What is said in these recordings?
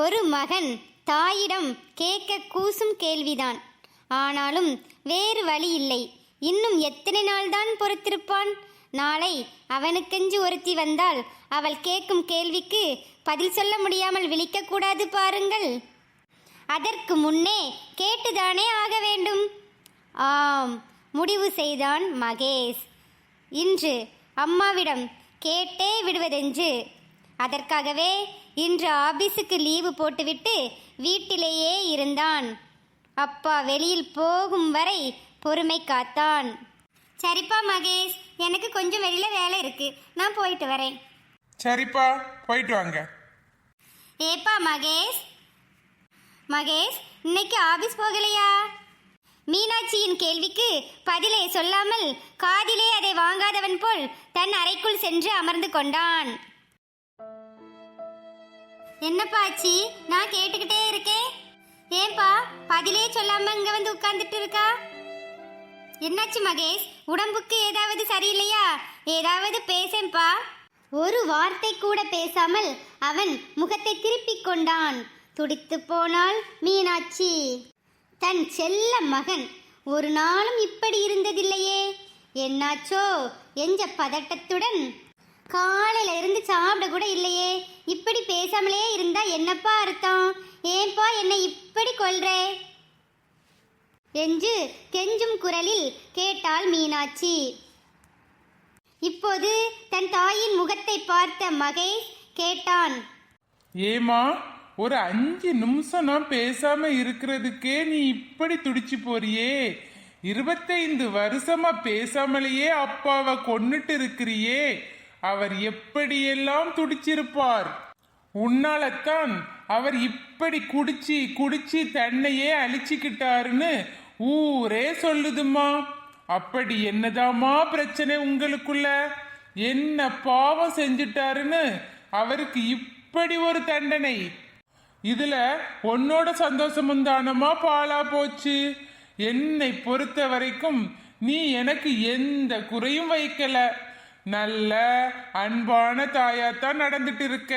ஒரு மகன் தாயிடம் கேட்க கூசும் கேள்விதான். ஆனாலும் வேறு வழி இல்லை. இன்னும் எத்தனை நாள்தான் பொறுத்திருப்பான்? நாளை அவனுக்கெஞ்சு ஒருத்தி வந்தால் அவள் கேட்கும் கேள்விக்கு பதில் சொல்ல முடியாமல் விழிக்கக்கூடாது பாருங்கள். அதற்கு முன்னே கேட்டுதானே ஆக வேண்டும்? ஆம் முடிவு செய்தான் மகேஷ். இன்று அம்மாவிடம் கேட்டே விடுவதென்று. அதற்காகவே இன்று ஆபீஸுக்கு லீவு போட்டுவிட்டு வீட்டிலேயே இருந்தான். அப்பா வெளியில் போகும் வரை பொறுமை காத்தான். சரிப்பா மகேஷ். எனக்கு கொஞ்சம் வெளியில வேலை இருக்கு. நான் போயிட்டு வரேன். சரிப்பா போயிட்டு வாங்க. ஏப்பா மகேஷ்? மகேஷ் இன்னைக்கு ஆபீஸ் போகலையா? மீனாட்சியின் கேள்விக்கு பதிலை சொல்லாமல் காதிலே அதை வாங்காதவன் போல் தன் அறைக்குள் சென்று அமர்ந்து கொண்டான். என்னப்பா ஆச்சி? நான் கேட்டுக்கிட்டே இருக்கேன் ஏன்பா பதிலே சொல்லாம இங்க வந்து உட்கார்ந்துட்டு இருக்கா? என்னாச்சு மகேஷ்? உடம்புக்கு ஏதாவது சரியில்லையா? ஏதாவது பேசேன்பா? ஒரு வார்த்தை கூட பேசாமல் அவன் முகத்தை திருப்பிக் கொண்டான். துடித்து போனாள் மீனாட்சி. தன் செல்ல மகன் ஒரு நாளும் இப்படி இருந்ததில்லையே. என்னாச்சோ? எஞ்ச பதட்டத்துடன் காலையில இருந்து சாப்பிட கூட இல்லையே. இப்படி பேசாமலே இருந்தா என்னப்பா அர்த்தம்? ஏன்பா என்னை இப்படி கொள்றே என்று கெஞ்சும் குரலில் கேட்டாள் மீனாட்சி. இப்போது தன் தாயின் முகத்தை பார்த்த மகேஷ் கேட்டான். ஏமா ஒரு அஞ்சு நிமிஷம் நான் பேசாம இருக்கிறதுக்கே நீ இப்படி துடிச்சு போறியே. இருபத்தைந்து வருஷமா பேசாமலேயே அப்பாவை கொன்னுட்டு இருக்கிறியே. அவர் எப்படியெல்லாம் துடிச்சிருப்பார்? உன்னாலத்தான் அவர் இப்படி குடிச்சு குடிச்சு தன்னையே அழிச்சுக்கிட்டாருன்னு ஊரே சொல்லுதுமா அப்படி என்னதாம்மா பிரச்சனை உங்களுக்குள்ள? என்ன பாவம் செஞ்சிட்டாருன்னு அவருக்கு இப்படி ஒரு தண்டனை. இதுல உன்னோட சந்தோஷமும் தானமா பாலா போச்சு. என்னை பொறுத்த வரைக்கும் நீ எனக்கு எந்த குறையும் வைக்கல. நல்ல அன்பான தாயாத்தான் நடந்துட்டு இருக்க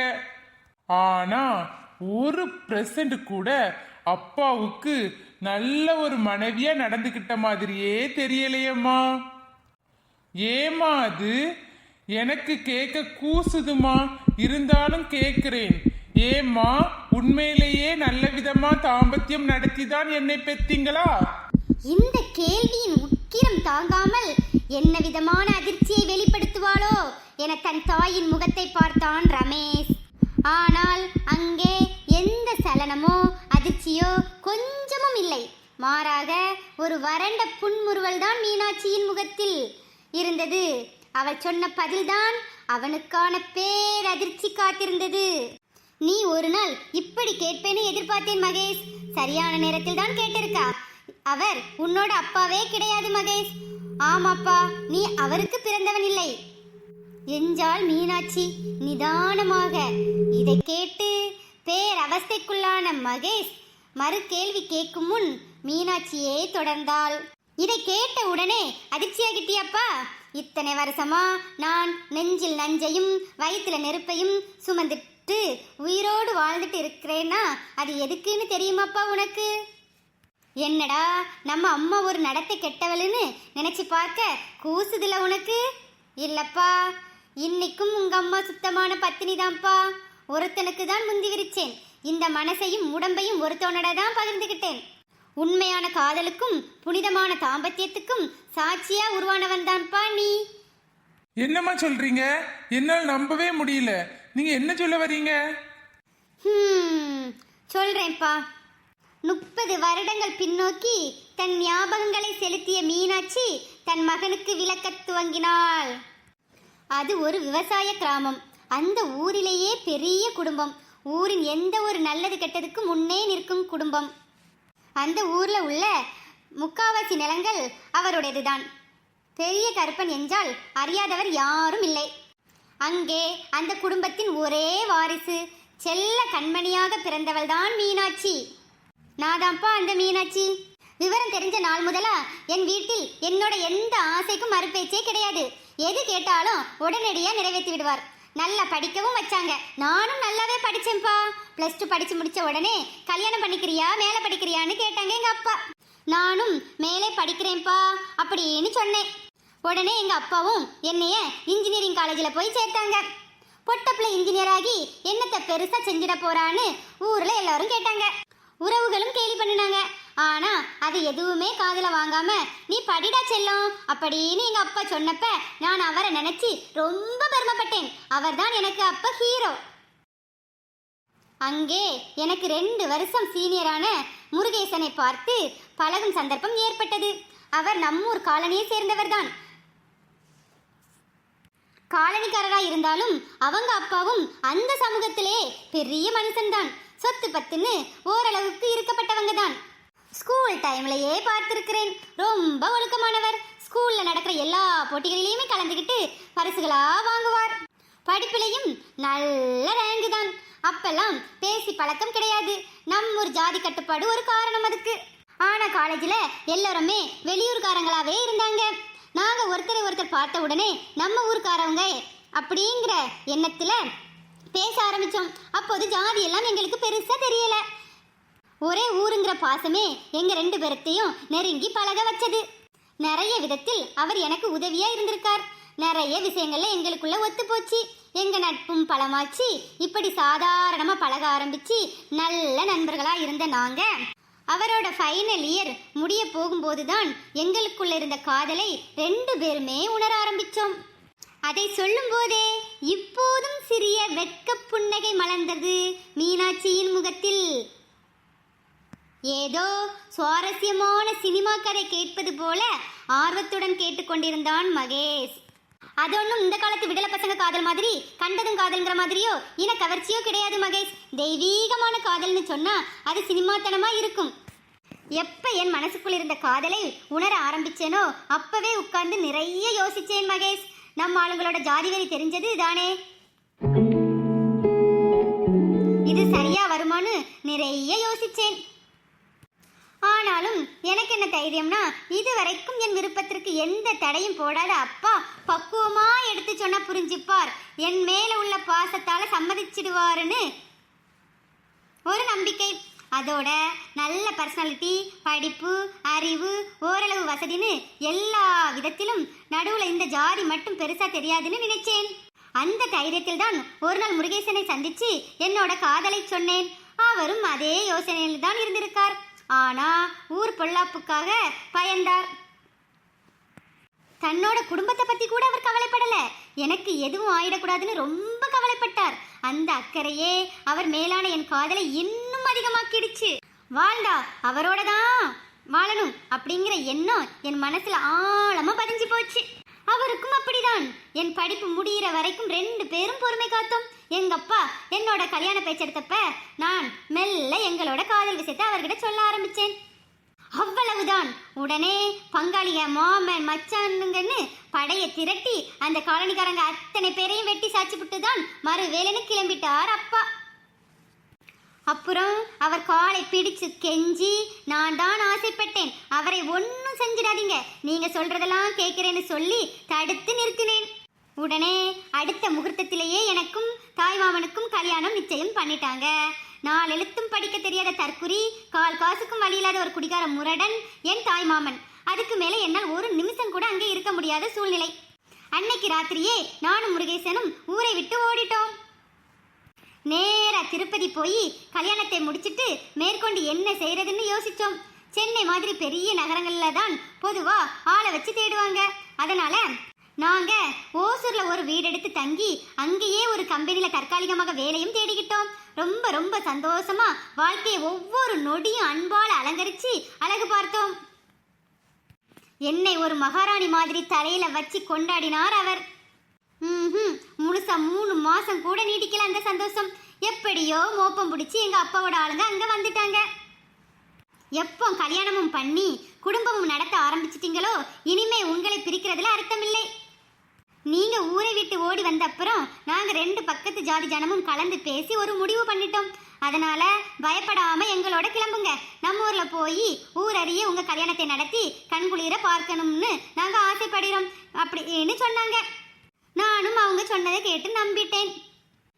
ஆனா ஒரு பிரசன்ட் கூட அப்பாவுக்கு நல்ல ஒரு மனைவியா நடந்துகிட்ட மாதிரியே தெரியலையேம்மா. ஏமா அது? எனக்கு கேட்க கூசுதுமா? இருந்தாலும் கேட்கிறேன் ஏம்மா உண்மையிலேயே நல்ல விதமா தாம்பத்தியம் நடத்தி தான் என்னை பெத்தீங்களா? இந்த கேள்வியின் உக்கிரம் தாங்காமல் என்ன விதமான அதிர்ச்சியை வெளிப்படுத்துவாளோ என தன் தாயின் முகத்தை பார்த்தான் ரமேஷ். ஆனால் அங்கே எந்த சலனமோ அதிர்ச்சியோ கொஞ்சமும் இல்லை. மாறாக ஒரு வறண்ட புன்முறுவல் தான் மீனாட்சியின் முகத்தில் இருந்தது. அவள் சொன்ன பதில்தான் அவனுக்கான பேரதிர்ச்சி காத்திருந்தது. நீ ஒரு நாள் இப்படி கேட்பேன்னு எதிர்பார்த்தேன் மகேஷ். சரியான நேரத்தில் தான் கேட்டிருக்கா. அவர் உன்னோட அப்பாவே கிடையாது மகேஷ். ஆமாப்பா நீ அவருக்கு பிறந்தவன் இல்லை என்றாள் மீனாட்சி நிதானமாக. இதை கேட்டு பேரவஸ்தைக்குள்ளான மகேஷ் மறு கேள்வி கேட்கும் முன் மீனாட்சியே தொடர்ந்தாள். இதை கேட்ட உடனே அதிர்ச்சியாகிட்டியப்பா? இத்தனை வருஷமா நான் நெஞ்சில் நஞ்சையும் வயிற்றுல நெருப்பையும் சுமந்துட்டு உயிரோடு வாழ்ந்துட்டு இருக்கிறேன்னா அது எதுக்குன்னு தெரியுமாப்பா உனக்கு? என்னடா நம்ம அம்மா ஒரு நடத்தை கெட்டவளுன்னு நினைச்சு பார்க்க கூசுதுல உனக்கு? இல்லப்பா இன்னைக்கும் உங்க அம்மா சுத்தமான பத்தினி தான்ப்பா. ஒருத்தனுக்கு தான் முந்தி விரிச்சேன். இந்த மனசையும் உடம்பையும் ஒருத்தவனோட தான் பகிர்ந்துகிட்டேன். உண்மையான காதலுக்கும் புனிதமான தாம்பத்தியத்துக்கும் சாட்சியா உருவானவன் தான்ப்பா நீ. என்னம்மா சொல்றீங்க? என்னால் நம்பவே முடியல. நீங்க என்ன சொல்ல வர்றீங்க ஹம், சொல்றேன்ப்பா. முப்பது வருடங்கள் பின்னோக்கி தன் ஞாபகங்களை செலுத்திய மீனாட்சி தன் மகனுக்கு விளக்கத் துவங்கினாள். அது ஒரு விவசாய கிராமம். அந்த ஊரிலேயே பெரிய குடும்பம். ஊரின் எந்த ஒரு நல்லது கெட்டதுக்கு முன்னே நிற்கும் குடும்பம். அந்த ஊரில் உள்ள முக்காவாசி நிலங்கள் அவருடையதுதான். பெரிய கருப்பன் என்றால் அறியாதவர் யாரும் இல்லை. அங்கே அந்த குடும்பத்தின் ஒரே வாரிசு செல்ல கண்மணியாக பிறந்தவள்தான் மீனாட்சி. நாதான்ப்பா அந்த மீனாட்சி. விவரம் தெரிஞ்ச நாள் முதலா என் வீட்டில் என்னோட எந்த ஆசைக்கும் மறுபேச்சே கிடையாது. எது கேட்டாலும் உடனடியா நிறைவேற்றி விடுவார். நல்லா படிக்கவும் வச்சாங்க. நானும் நல்லாவே படிச்சேன்ப்பா. ப்ளஸ் டூ படிச்சு முடிச்ச உடனே கல்யாணம் பண்ணிக்கிறியா மேலே படிக்கிறியான்னு கேட்டாங்க எங்க அப்பா. நானும் மேலே படிக்கிறேன்ப்பா அப்படின்னு சொன்னேன். உடனே எங்க அப்பாவும் என்னைய இன்ஜினியரிங் காலேஜில் போய் சேர்த்தாங்க. பொட்டப்பிள்ளை இன்ஜினியர் ஆகி என்னத்தை பெருசா செஞ்சிட போறான்னு ஊர்ல எல்லாரும் கேட்டாங்க. ஆனா அது எதுவுமே காதுல வாங்காம நீ படிடா செல்லும் அப்படின்னு எங்க அப்பா சொன்னப்ப நான் அவரை நினைச்சு ரொம்ப பெருமைப்பட்டேன். அவர்தான் எனக்கு அப்ப ஹீரோ அங்கே எனக்கு ரெண்டு வருஷம் சீனியரான முருகேசனை பார்த்து பழகும் சந்தர்ப்பம் ஏற்பட்டது. அவர் நம்மூர் காலனியை சேர்ந்தவர்தான் காலனிக்காரரா இருந்தாலும் அவங்க அப்பாவும் அந்த சமூகத்திலே பெரிய மனுஷன்தான். சொத்து பத்துன்னு ஓரளவுக்கு இருக்கப்பட்டவங்க தான். ஸ்கூல் டைம்லயே பார்த்திருக்கிறேன். ரொம்ப ஒழுக்கமானவர். ஸ்கூல்ல நடக்கிற எல்லா போட்டிகளிலையுமே கலந்துக்கிட்டு பரிசுகளா வாங்குவார். படிப்பிலையும் நல்ல ரேங்கு தான். அப்பெல்லாம் பேசி பழக்கம் கிடையாது. நம்ம ஒரு ஜாதி கட்டுப்பாடு ஒரு காரணம் அதுக்கு. ஆனா காலேஜில் எல்லாருமே வெளியூர்காரங்களாவே இருந்தாங்க. நாங்க ஒருத்தரை ஒருத்தர் பார்த்த உடனே நம்ம ஊர்க்காரவங்க அப்படிங்கிற எண்ணத்துல பேச ஆரம்பிச்சோம். அப்போது ஜாதி எல்லாம் எங்களுக்கு பெருசா தெரியல. ஒரே ஊருங்கிற பாசமே எங்க ரெண்டு பேரத்தையும் நெருங்கி பழக வச்சது. நிறைய விதத்தில் அவர் எனக்கு உதவியா இருந்திருக்கார். நிறைய விஷயங்கள்ல எங்களுக்குள்ள ஒத்து போச்சு எங்க நட்பும் பழமாச்சு இப்படி சாதாரணமா பழக ஆரம்பிச்சு நல்ல நண்பர்களா இருந்த நாங்க அவரோட ஃபைனல் இயர் முடிய போகும்போதுதான் எங்களுக்குள்ள இருந்த காதலை ரெண்டு பேருமே உணர ஆரம்பிச்சோம். அதை சொல்லும்போதே இப்போதும் சிறிய வெட்கப் புன்னகை மலர்ந்தது மீனாட்சியின் முகத்தில். ஏதோ சுவாரஸ்யமான சினிமா கதை கேட்பது போல ஆர்வத்துடன் கேட்டுக்கொண்டிருந்தான் மகேஷ். அது ஒன்றும் இந்த காலத்து விடல பசங்க காதல் மாதிரி கண்டதும் காதல்ங்கிற மாதிரியோ இன கவர்ச்சியோ கிடையாது மகேஷ். தெய்வீகமான காதல்னு சொன்னா அது சினிமாத்தனமா இருக்கும். எப்ப என் மனசுக்குள் இருந்த காதலை உணர ஆரம்பிச்சேனோ அப்பவே உட்கார்ந்து நிறைய யோசிச்சேன் மகேஷ். நம்ம ஆளுங்களோட ஜாதி தெரிஞ்சது தானே? இது சரியா வருமான்னு நிறைய யோசிச்சேன். ஆனாலும் எனக்கு என்ன தைரியம்னா இதுவரைக்கும் என் விருப்பத்திற்கு எந்த தடையும் போடாத அப்பா பக்குவமா எடுத்து சொன்னா புரிஞ்சுப்பார். என் மேல உள்ள பாசத்தால சம்மதிச்சிடுவாருன்னு ஒரு நம்பிக்கை. அதோட நல்ல பர்சனாலிட்டி படிப்பு அறிவு ஓரளவு வசதின்னு எல்லா விதத்திலும் நடுவுல இந்த ஜாதி மட்டும் பெருசா தெரியாதுன்னு நினைச்சேன். அந்த தைரியத்தில் தான் ஒரு நாள் முருகேசனை சந்திச்சு என்னோட காதலை சொன்னேன். அவரும் அதே யோசனையில் தான் இருந்திருக்கார். ஆனா ஊர் பொல்லாப்புக்காக பயந்தார். தன்னோட குடும்பத்தை பத்தி கூட அவர் கவலைப்படல. எனக்கு எதுவும் ஆயிடக்கூடாதுன்னு ரொம்ப கவலைப்பட்டார். அந்த அக்கறையே அவர் மேலான என் காதலை இன்னும் அதிகமாக்கிடுச்சு. வாழ்ந்தா அவரோட தான் வாழணும் அப்படிங்கிற எண்ணம் என் மனசுல ஆழமா பதிஞ்சு போச்சு. அவருக்கும் அப்படிதான். என் படிப்பு முடியிற வரைக்கும் ரெண்டு பேரும் பொறுமை காத்தோம். எங்கப்பா என்னோட கல்யாண பேச்செடுத்தப்ப நான் மெல்ல எங்களோட காதல் விஷயத்தை அவர்கிட்ட சொல்ல ஆரம்பிச்சேன். அவ்வளவுதான். உடனே பங்காளிக மாமன் மச்சானுங்கன்னு படையை திரட்டி அந்த காலனிக்காரங்க அத்தனை பேரையும் வெட்டி சாட்சி தான் மறுவேலைன்னு கிளம்பிட்டார் அப்பா. அப்புறம் அவர் காலை பிடிச்சு கெஞ்சி நான் தான் ஆசைப்பட்டேன். அவரை ஒன்றும் செஞ்சிடாதீங்க. நீங்க சொல்றதெல்லாம் கேட்கிறேன்னு சொல்லி தடுத்து நிறுத்தினேன். உடனே அடுத்த முகூர்த்தத்திலேயே எனக்கும் தாய்மாமனுக்கும் கல்யாணம் நிச்சயம் பண்ணிட்டாங்க. நாலு எழுத்தும் படிக்க தெரியாத தற்குறி கால் காசுக்கும் வழி இல்லாத ஒரு குடிகார முரடன் என் தாய்மாமன். அதுக்கு மேலே என்னால் ஒரு நிமிஷம் கூட அங்கே இருக்க முடியாத சூழ்நிலை. அன்னைக்கு ராத்திரியே நானும் முருகேசனும் ஊரை விட்டு ஓடிட்டோம். நேராக திருப்பதி போய் கல்யாணத்தை முடிச்சிட்டு மேற்கொண்டு என்ன செய்யறதுன்னு யோசிச்சோம். சென்னை மாதிரி பெரிய நகரங்களில் தான் பொதுவாக ஆளை வச்சு தேடுவாங்க. அதனால நாங்க ஓசூர்ல ஒரு வீடு எடுத்து தங்கி அங்கேயே ஒரு கம்பெனில தற்காலிகமாக வேலையும் தேடிக்கிட்டோம். ரொம்ப ரொம்ப சந்தோஷமா வாழ்க்கையை ஒவ்வொரு நொடியும் அன்பால் அலங்கரிச்சு அழகு பார்த்தோம். என்னை ஒரு மகாராணி மாதிரி தலையில வச்சு கொண்டாடினார் அவர். ம் முழுசா மூணு மாசம் கூட நீடிக்கல அந்த சந்தோஷம். எப்படியோ மோப்பம் பிடிச்சி எங்க அப்பாவோட ஆளுங்க அங்க வந்துட்டாங்க. எப்போ கல்யாணமும் பண்ணி குடும்பமும் நடத்த ஆரம்பிச்சிட்டிங்களோ இனிமே உங்களை பிரிக்கிறதுல அர்த்தமில்லை. நீங்க ஊரை விட்டு ஓடி வந்த அப்புறம் நாங்க ரெண்டு பக்கத்து ஜாதி ஜனமும் கலந்து பேசி ஒரு முடிவு பண்ணிட்டோம். அதனால பயப்படாம எங்களோட கிளம்புங்க. நம்ம ஊர்ல போய் ஊரறிய உங்க கல்யாணத்தை நடத்தி கண்குளிர பார்க்கணும்னு நாங்க ஆசைப்படுறோம். அப்படின்னு சொன்னாங்க. நானும் அவங்க சொன்னதை கேட்டு நம்பிட்டேன்.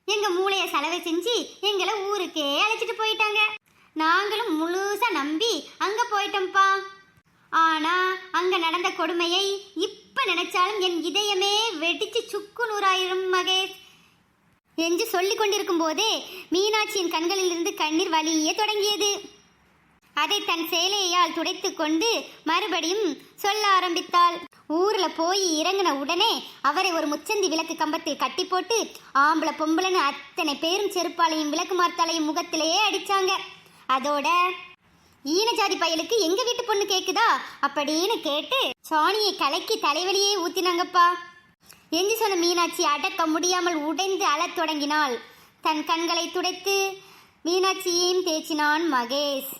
எங்க மூளைய செலவு செஞ்சு எங்களை ஊருக்கே அழைச்சிட்டு போயிட்டாங்க. நாங்களும் முழுசா நம்பி அங்க போயிட்டோம்ப்பா. ஆனா அங்க நடந்த கொடுமையை இப்ப நினைச்சாலும் என் இதயமே வெடிச்சு சுக்கு நூறாயிரும் மகேஷ். என்று சொல்லிக் கொண்டிருக்கும் போதே மீனாட்சியின் கண்களிலிருந்து கண்ணீர் வலிய தொடங்கியது. அதை தன் சேலையால் துடைத்து கொண்டு மறுபடியும் சொல்ல ஆரம்பித்தாள். ஊர்ல போய் இறங்கின உடனே அவரை ஒரு முச்சந்தி விளக்கு கம்பத்தில் கட்டி போட்டு ஆம்பளை பொம்பளைன்னு அத்தனை பேரும் செருப்பாலையும் விளக்கு மார்த்தாலையும் முகத்திலேயே அடிச்சாங்க. அதோட ஈனஜாதி பயலுக்கு எங்க வீட்டு பொண்ணு கேக்குதா? அப்படின்னு கேட்டு சாணியை கலக்கி தலைவலியே ஊத்தினாங்கப்பா. எஞ்சி சொன்ன மீனாட்சி அடக்க முடியாமல் உடைந்து அழத் தொடங்கினாள். தன் கண்களை துடைத்து மீனாட்சியையும் தேய்ச்சினான் மகேஷ்.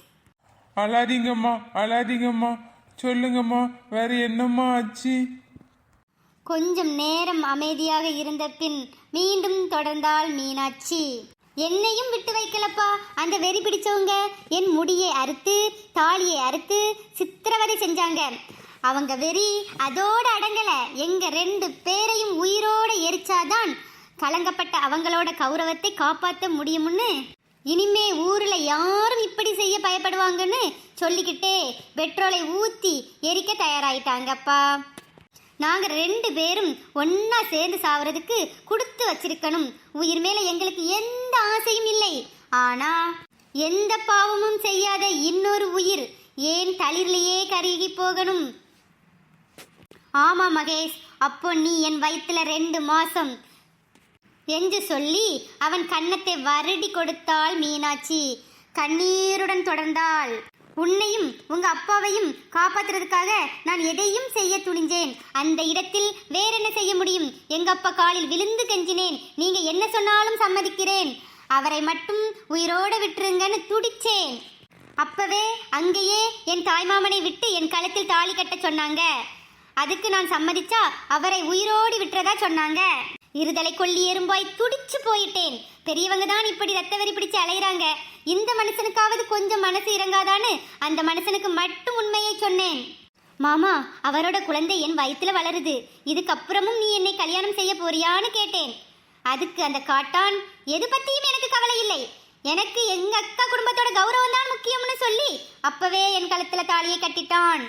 அழாதீங்கம்மா அழாதீங்கம்மா. சொல்லுங்கம்மா வேற என்னம்மா ஆச்சு? கொஞ்சம் நேரம் அமைதியாக இருந்த பின் மீண்டும் தொடர்ந்தாள் மீனாட்சி. என்னையும் விட்டு வைக்கலப்பா. அந்த வெறி பிடிச்சவங்க என் முடியை அறுத்து தாலியை அறுத்து சித்திரவதை செஞ்சாங்க. அவங்க வெறி அதோட அடங்கல. எங்க ரெண்டு பேரையும் உயிரோட எரிச்சாதான் கலங்கப்பட்ட அவங்களோட கௌரவத்தை காப்பாற்ற முடியும்னு. இனிமே ஊர்ல யாரும் இப்படி செய்ய பயப்படுவாங்கன்னு சொல்லிக்கிட்டே பெட்ரோலை ஊத்தி எரிக்க தயாராயிட்டாங்கப்பா. நாங்கள் ரெண்டு பேரும் ஒன்னா சேர்ந்து சாவறதுக்கு கொடுத்து வச்சிருக்கணும். உயிர் மேல எங்களுக்கு எந்த ஆசையும் இல்லை. ஆனா எந்த பாவமும் செய்யாத இன்னொரு உயிர் ஏன் தளிர்லேயே கருகி போகணும்? ஆமா மகேஷ் அப்போ நீ என் வயிற்றுல ரெண்டு மாசம். என்று சொல்லி அவன் கன்னத்தை வருடி கொடுத்தாள் மீனாட்சி. கண்ணீருடன் தொடர்ந்தாள். உன்னையும் உங்க அப்பாவையும் காப்பாத்துறதுக்காக நான் எதையும் செய்ய துணிஞ்சேன். அந்த இடத்தில் வேற என்ன செய்ய முடியும்? எங்க அப்பா காலில் விழுந்து கெஞ்சினேன். நீங்க என்ன சொன்னாலும் சம்மதிக்கிறேன். அவரை மட்டும் உயிரோட விட்டுருங்கன்னு துடிச்சேன். அப்பவே அங்கேயே என் தாய்மாமனை விட்டு என் கழுத்தில் தாலி கட்ட சொன்னாங்க. அதுக்கு நான் சம்மதிச்சா அவரை உயிரோடு விட்டுறதா சொன்னாங்க. இருதலை கொல்லி எறும்பாய் துடிச்சு போயிட்டேன். பெரியவங்க தான் இப்படி ரத்த வரி பிடிச்சு அலையிறாங்க. இந்த மனுஷனுக்காவது கொஞ்சம் மனசு இறங்காதான்னு அந்த மனுஷனுக்கு மட்டும் உண்மையை சொன்னேன். மாமா அவரோட குழந்தை என் வயிற்றுல வளருது. இதுக்கப்புறமும் நீ என்னை கல்யாணம் செய்ய போறியான்னு கேட்டேன். அதுக்கு அந்த காட்டான் எது பத்தியும் எனக்கு கவலை இல்லை. எனக்கு எங்க அக்கா குடும்பத்தோட கௌரவம் தான் முக்கியம்னு சொல்லி அப்பவே என் கழுத்துல தாலியை கட்டிட்டான்.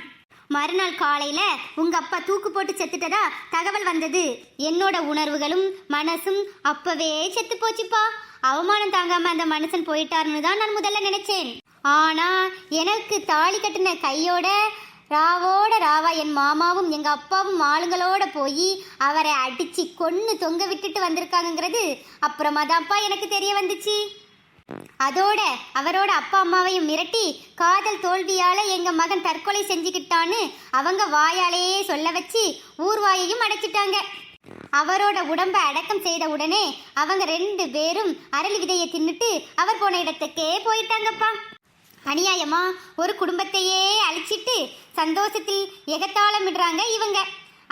மறுநாள் காலையில உங்க அப்பா தூக்கு போட்டு செத்துட்டதா தகவல் வந்தது. என்னோட உணர்வுகளும் மனசும் அப்பவே செத்து போச்சுப்பா. அவமானம் தாங்காம அந்த மனுஷன் போயிட்டாருன்னு தான் நான் முதல்ல நினைச்சேன். ஆனா எனக்கு தாலி கட்டின கையோட ராவோட ராவா என் மாமாவும் எங்க அப்பாவும் ஆளுங்களோட போய் அவரை அடிச்சு கொன்னு தொங்க விட்டுட்டு வந்திருக்காங்கங்கிறது அப்புறமா தான்ப்பா எனக்கு தெரிய வந்துச்சு. அதோட அவரோட அப்பா அம்மாவையும் மிரட்டி காதல் தோல்வியால எங்க மகன் தற்கொலை செஞ்சுக்கிட்டான்னு அவங்க வாயாலேயே சொல்ல வச்சு ஊர்வாயையும் அடைச்சிட்டாங்க. அவரோட உடம்ப அடக்கம் செய்த உடனே அவங்க ரெண்டு பேரும் அரளி விதையை தின்னுட்டு அவர் போன இடத்துக்கே போயிட்டாங்கப்பா. அநியாயமா ஒரு குடும்பத்தையே அழிச்சிட்டு சந்தோஷத்தில் எகத்தாளமிடுறாங்க இவங்க.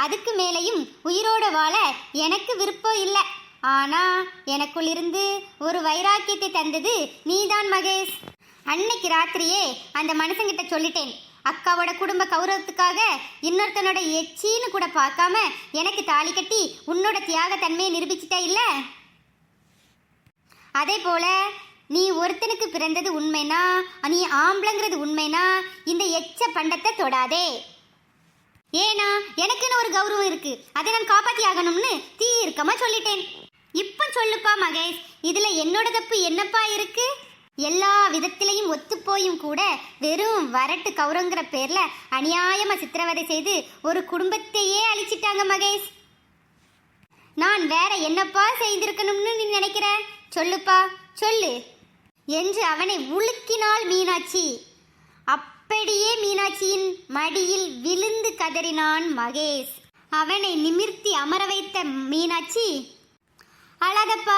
அதுக்கு மேலையும் உயிரோட வாழ எனக்கு விருப்பம் இல்லை. ஆனா எனக்குள் இருந்து ஒரு வைராக்கியத்தை தந்தது நீதான் மகேஷ். அன்னைக்கு ராத்திரியே அந்த மனுஷங்கிட்ட சொல்லிட்டேன். அக்காவோட குடும்ப கௌரவத்துக்காக இன்னொருத்தனோட எச்சின்னு கூட பார்க்காம எனக்கு தாலி கட்டி உன்னோட தியாக தன்மையை நிரூபிச்சிட்ட இல்ல? அதே போல நீ ஒருத்தனுக்கு பிறந்தது உண்மைனா நீ ஆம்பளைங்கிறது உண்மைனா இந்த எச்ச பண்டத்தை தொடாதே. ஏனா எனக்குன்னு ஒரு கௌரவம் இருக்கு. அதை நான் காப்பாத்தி ஆகணும்னு தீர்க்கமா சொல்லிட்டேன். இப்ப சொல்லுப்பா மகேஷ். இதுல என்னோட தப்பு என்னப்பா இருக்கு? எல்லா விதத்திலையும் ஒத்துப்போயும் கூட வெறும் வரட்டு கௌரங்கிற பேர்ல அநியாயமா சித்திரவதை செய்து ஒரு குடும்பத்தையே அழிச்சிட்டாங்க மகேஷ். நான் வேற என்னப்பா செய்திருக்கணும்னு நீ நினைக்கிற? சொல்லுப்பா சொல்லு. என்று அவனை உழுக்கினாள் மீனாட்சி. அப்படியே மீனாட்சியின் மடியில் விழுந்து கதறினான் மகேஷ். அவனை நிமிர்த்தி அமர வைத்த மீனாட்சி அழாதப்பா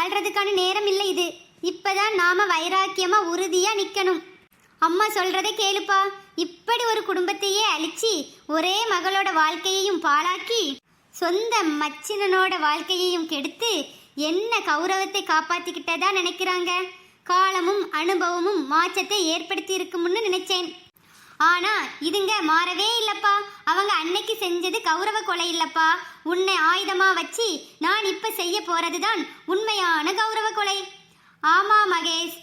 அழுறதுக்கான நேரம் இல்லை இது. இப்பதான் நாம வைராக்கியமா உறுதியா நிக்கணும். அம்மா சொல்றதை கேளுப்பா. இப்படி ஒரு குடும்பத்தையே அழிச்சு ஒரே மகளோட வாழ்க்கையையும் பாழாக்கி சொந்த மச்சினனோட வாழ்க்கையையும் கெடுத்து என்ன கௌரவத்தை காப்பாத்திக்கிட்டதா நினைக்கிறாங்க? காலமும் அனுபவமும் மாற்றத்தை ஏற்படுத்தி இருக்கும்னு நினைச்சேன். ஆனா இதுங்க மாறவே இல்லப்பா. அவங்க அன்னைக்கு செஞ்சது கௌரவ கொலை இல்லப்பா. உன்னை ஆயுதமா வச்சு நான் இப்ப செய்ய போறதுதான் உண்மையான கௌரவ கொலை. ஆமா மகேஷ்.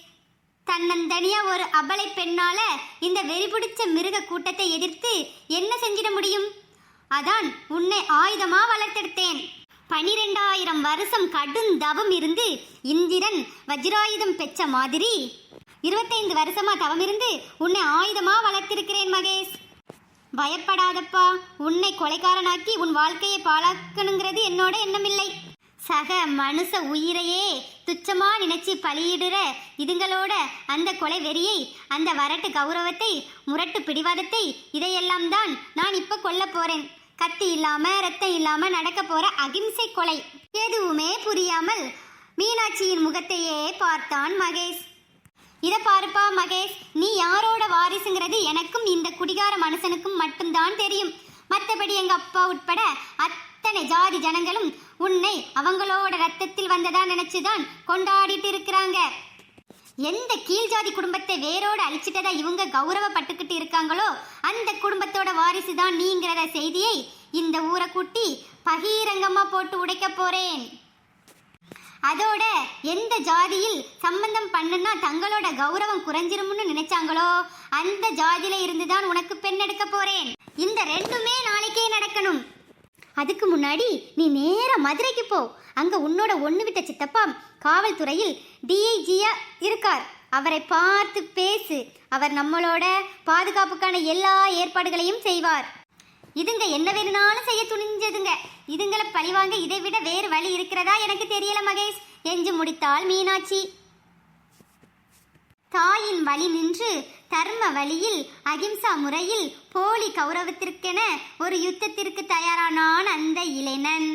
தன்னந்தனியா ஒரு அபலை பெண்ணால இந்த வெறிபிடிச்ச மிருக கூட்டத்தை எதிர்த்து என்ன செஞ்சிட முடியும்? அதான் உன்னை ஆயுதமா வளர்த்தெடுத்தேன். பனிரெண்டாயிரம் வருஷம் கடும் தவம் இருந்து இந்திரன் வஜ்ராயுதம் பெற்ற மாதிரி. இருபத்தைந்து வருஷமா தவம் இருந்து உன்னை ஆயுதமா வளர்த்திருக்கிறேன் மகேஷ். பயப்படாதப்பா. உன்னை கொலைக்காரனாக்கி உன் வாழ்க்கையை பாழாக்கணுங்கிறது என்னோட எண்ணமில்லை. சக மனுஷ உயிரையே துச்சமா நினைச்சு பலியிடுற இதுங்களோட அந்த கொலை வெறியை அந்த வரட்டு கௌரவத்தை முரட்டு பிடிவாதத்தை இதையெல்லாம் தான் நான் இப்ப கொல்ல போறேன். கத்தி இல்லாம ரத்தம் இல்லாம நடக்க போற அகிம்சை கொலை. எதுவுமே புரியாமல் மீனாட்சியின் முகத்தையே பார்த்தான் மகேஷ். இத பாருப்பா மகேஷ் நீ யாரோட வாரிசுங்கிறது எனக்கும் இந்த குடிகார மனுஷனுக்கும் மட்டும்தான் தெரியும். மற்றபடி எங்க அப்பா உட்பட அத்தனை ஜாதி ஜனங்களும் உன்னை அவங்களோட ரத்தத்தில் வந்ததா நினைச்சுதான் கொண்டாடிட்டு இருக்கிறாங்க. எந்த கீழ் ஜாதி குடும்பத்தை வேரோடு அழிச்சிட்டதா இவங்க கௌரவப்பட்டுக்கிட்டு இருக்காங்களோ அந்த குடும்பத்தோட வாரிசு தான் நீங்கிறத செய்தியை இந்த ஊரை கூட்டி பகிரங்கமா போட்டு உடைக்க போறேன். அதோட எந்த ஜாதியில் சம்பந்தம் பண்ணுனா தங்களோட கௌரவம் குறைஞ்சிரும்னு நினைச்சாங்களோ அந்த ஜாதியில இருந்துதான் உனக்கு பெண் எடுக்க போறேன். இந்த ரெண்டுமே நாளைக்கே நடக்கணும். அதுக்கு முன்னாடி நீ நேராக மதுரைக்கு போ. அங்கே உன்னோட ஒன்று விட்ட சித்தப்பா காவல்துறையில் டிஐஜியா இருக்கார். அவரை பார்த்து பேசு. அவர் நம்மளோட பாதுகாப்புக்கான எல்லா ஏற்பாடுகளையும் செய்வார். இதுங்க என்ன வேணும்னாலும் செய்ய துணிஞ்சதுங்க. இதுங்களை பழிவாங்க இதை விட வேறு வழி இருக்கிறதா எனக்கு தெரியல மகேஷ். எஞ்சு முடித்தாள் மீனாட்சி. தாயின் வழி நின்று தர்ம வழியில் அகிம்சா முறையில் போலி கௌரவத்திற்கென ஒரு யுத்தத்திற்கு தயாரானான் அந்த இளைஞன்.